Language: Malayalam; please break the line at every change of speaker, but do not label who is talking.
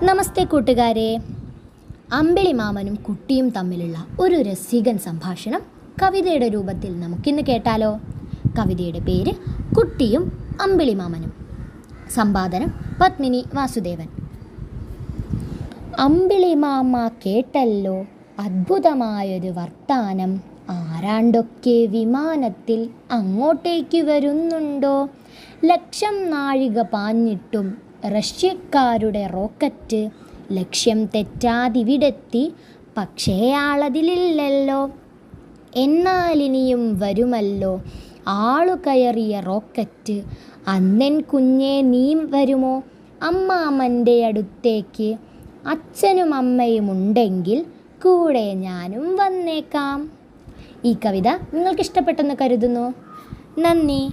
നമസ്തേ കൂട്ടുകാരെ. അമ്പിളി മാമനും കുട്ടിയും തമ്മിലുള്ള ഒരു രസികൻ സംഭാഷണം കവിതയുടെ രൂപത്തിൽ നമുക്കിന്ന് കേട്ടാലോ? കവിതയുടെ പേര് കുട്ടിയും അമ്പിളി മാമനും സമ്പാദനം പത്മിനി വാസുദേവൻ. അമ്പിളി മാമ കേട്ടല്ലോ അദ്ഭുതമായൊരു വർത്താനം. ആരാണ്ടൊക്കെ വിമാനത്തിൽ അങ്ങോട്ടേക്ക് വരുന്നുണ്ടോ? ലക്ഷം നാഴിക പാഞ്ഞിട്ടും റഷ്യക്കാരുടെ റോക്കറ്റ് ലക്ഷ്യം തെറ്റാതിവിടെത്തി പക്ഷേ ആളതിലില്ലല്ലോ. എന്നാലിനിയും വരുമല്ലോ. ആളു കയറിയ റോക്കറ്റ് അന്നൻ കുഞ്ഞെ നീ വരുമോ? അമ്മാമ്മന്റെ അടുത്തേക്ക് അച്ഛനും അമ്മയും ഉണ്ടെങ്കിൽ കൂടെ ഞാനും വന്നേക്കാം. ഈ കവിത നിങ്ങൾക്ക് ഇഷ്ടപ്പെട്ടെന്ന് കരുതുന്നു. നന്ദി.